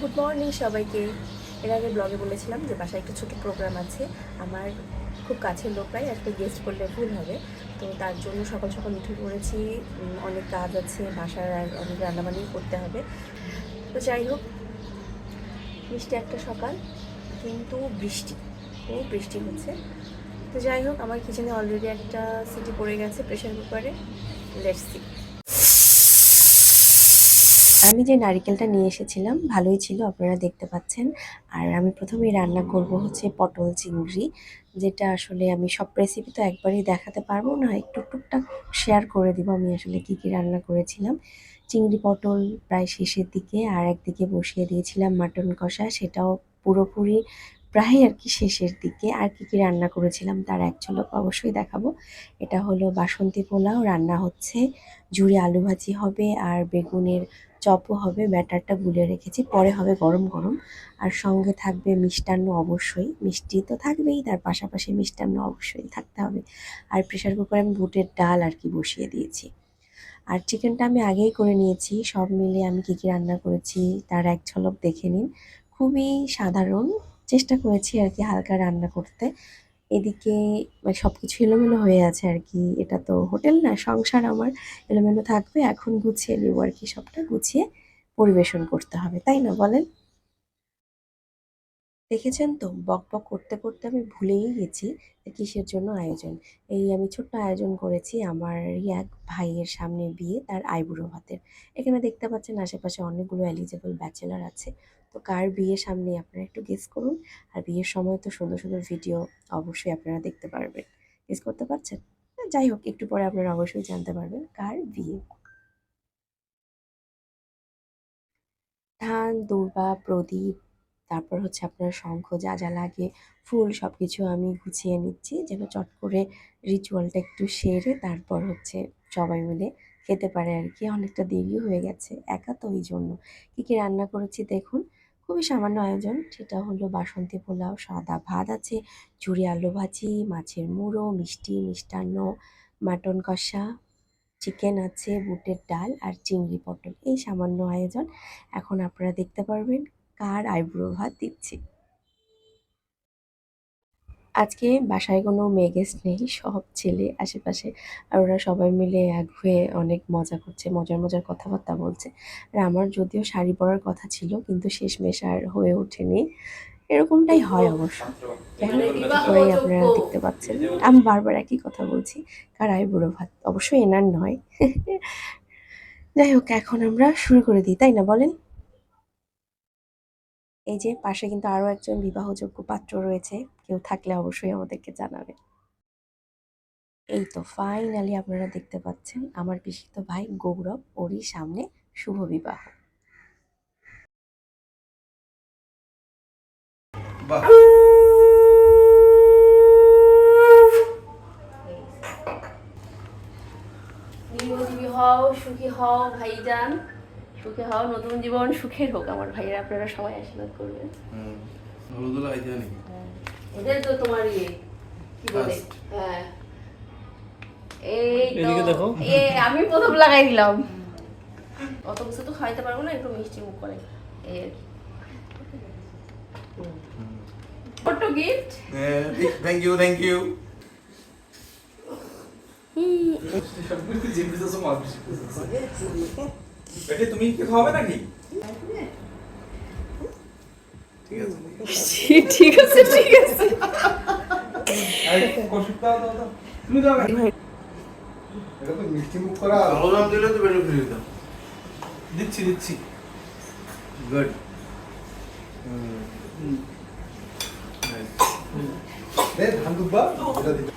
Good morning সবাইকে। এর আগে ব্লগে বলেছিলাম যে বাসায় একটা ছোটো প্রোগ্রাম আছে। আমার খুব কাছের লোকরাই আজকে গেস্ট করলে ভুল হবে। তো তার জন্য সকাল সকাল উঠে পড়েছি। অনেক কাজ আছে, বাসার আর অনেক রান্নাবান্নি করতে হবে। তো যাই হোক, মিষ্টি একটা সকাল, কিন্তু বৃষ্টি, খুব বৃষ্টি হচ্ছে। তো যাই হোক, আমার কিচেনে অলরেডি একটা সিটি পড়ে গেছে প্রেশার কুকারে লেটস আমি যে নারিকেলটা নিয়ে এসেছিলাম, ভালোই ছিল, আপনারা দেখতে পাচ্ছেন। আর আমি প্রথমেই রান্না করব হচ্ছে পটল চিংড়ি, যেটা আসলে আমি সব রেসিপি তো একবারই দেখাতে পারব না, একটু টুকটাক শেয়ার করে দিব আমি আসলে কি কি রান্না করেছিলাম। চিংড়ি পটল প্রায় শেষের দিকে আর একদিকে বসিয়ে দিয়েছিলাম মাটন কষা, সেটাও পুরোপুরি প্রায় আর কি শেষের দিকে আর কি কি রান্না করেছিলাম তার এক ঝলক অবশ্যই দেখাবো। এটা হলো বাসন্তী পোলাও, রান্না হচ্ছে ঝুড়ি আলু ভাজি হবে আর বেগুনের চপও হবে, ব্যাটারটা গুলে রেখেছি, পরে হবে গরম গরম। আর সঙ্গে থাকবে মিষ্টান্ন অবশ্যই, মিষ্টি তো থাকবেই, তার পাশাপাশি মিষ্টান্ন অবশ্যই থাকতে হবে। আর প্রেশার কুকারে আমি বুটের ডাল আর কি বসিয়ে দিয়েছি। আর চিকেনটা আমি আগেই করে নিয়েছি, সব মিলে আমি কী কী রান্না করেছি তার এক ঝলক দেখে নিন। খুবই সাধারণ চেষ্টা করেছি আর কি হালকা রান্না করতে। এদিকে মানে সব কিছু এলোমেলো হয়ে আছে আর কি। এটা তো হোটেল না, সংসার আমার। এলোমেলো থাকবে, এখন গুছিয়ে নেব আর কি সবটা। গুছিয়ে পরিবেশন করতে হবে, তাই না বলেন? দেখেছেন তো, বক বক করতে করতে আমি ভুলেই গেছি কিসের জন্য আয়োজন। এই আমি ছোট্ট আয়োজন করেছি আমার এক ভাইয়ের সামনে বিয়ে, তার আইবুড়ো ভাতের। এখানে দেখতে পাচ্ছেন আশেপাশে অনেকগুলো এলিজেবল ব্যাচেলার আছে। তো কার বিয়ে সামনে আপনারা একটু গেস করুন। আর বিয়ের সময় তো সুন্দর সুন্দর ভিডিও অবশ্যই আপনারা দেখতে পারবেন। গেস করতে পারছেন? যাই হোক, একটু পরে আপনারা অবশ্যই জানতে পারবেন কার বিয়ে। ধান, দূর্বা, প্রদীপ, তারপর হচ্ছে আপনার শঙ্খ, যা যা লাগে, ফুল সব কিছু আমি গুছিয়ে নিচ্ছি। যেন চট করে রিচুয়ালটা একটু সেরে তারপর হচ্ছে সবাই মিলে খেতে পারে আর কি। অনেকটা দেরিও হয়ে গেছে, একা তো ওই জন্য কী কী রান্না করেছি দেখুন। খুবই সামান্য আয়োজন। সেটা হলো বাসন্তী পোলাও, সাদা ভাত আছে চুড়ি আলু ভাজি, মাছের মুড়ো, মিষ্টি, মিষ্টান্ন, মাটন কষা, চিকেন আছে, বুটের ডাল আর চিংড়ি পটল। এই সামান্য আয়োজন। এখন আপনারা দেখতে পারবেন কার আইব্রো ভাত দিচ্ছি। আজকে বাসায় কোনো মেয়ে গেস্ট নেই, সব ছেলে আশেপাশে। আর ওরা সবাই মিলে এক হয়ে অনেক মজা করছে, মজার মজার কথাবার্তা বলছে। আর আমার যদিও শাড়ি পরার কথা ছিল, কিন্তু শেষমেশ আর হয়ে ওঠেনি। এরকমটাই হয় অবশ্য। পরেই আপনারা দেখতে পাচ্ছেন। আমি বারবার একই কথা বলছি, কার আয় বুড়ো ভাত? অবশ্যই এনার নয়। যাই হোক, এখন আমরা শুরু করে দিই, তাই না বলেন? এই যে পাশে কিন্তু আরও একজন বিবাহযোগ্য পাত্র রয়েছে। কেউ থাকলে অবশ্যই আমাদেরকে জানাবে। এই তো ফাইনালি আপনারা দেখতে পাচ্ছেন আমার পিসিত ভাই গৌরব ওরই সামনে শুভ বিবাহ। বাহ। হও সুখী হও ভাইজান। সুখী হও নতুন জীবন সুখের হোক আমার ভাইয়েরা আপনারা সবাই আশীর্বাদ করবেন। নাকি এদের তো তোমার ইয়ে কি বলে? হ্যাঁ। এই তো এ আমি প্রথম লাগাই দিলাম। অত কিছু তো খাইতে পারব না একটু মিষ্টি মুখ করে। এই আর কি। ছোট্ট gift thank you thank you এটা তুমি কি খাওয়াবে নাকি ঠিক আছে ঠিক আছে ঠিক আছে আরে কষুক দাও দাও দাও তুমি দাও এটা তো মিষ্টি মুখ করা ভালো দাম দিলে তো বেশি ফ্রি দাও দিচ্ছি দিচ্ছি গুড দে ধান দুব্বা এটা দিবি।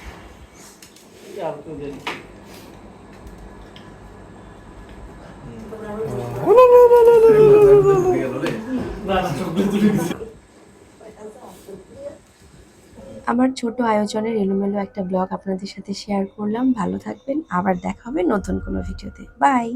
আমার ছোট আয়োজনের এলোমেলো একটা ব্লগ আপনাদের সাথে শেয়ার করলাম। ভালো থাকবেন। আবার দেখা হবে নতুন কোনো ভিডিওতে। বাই!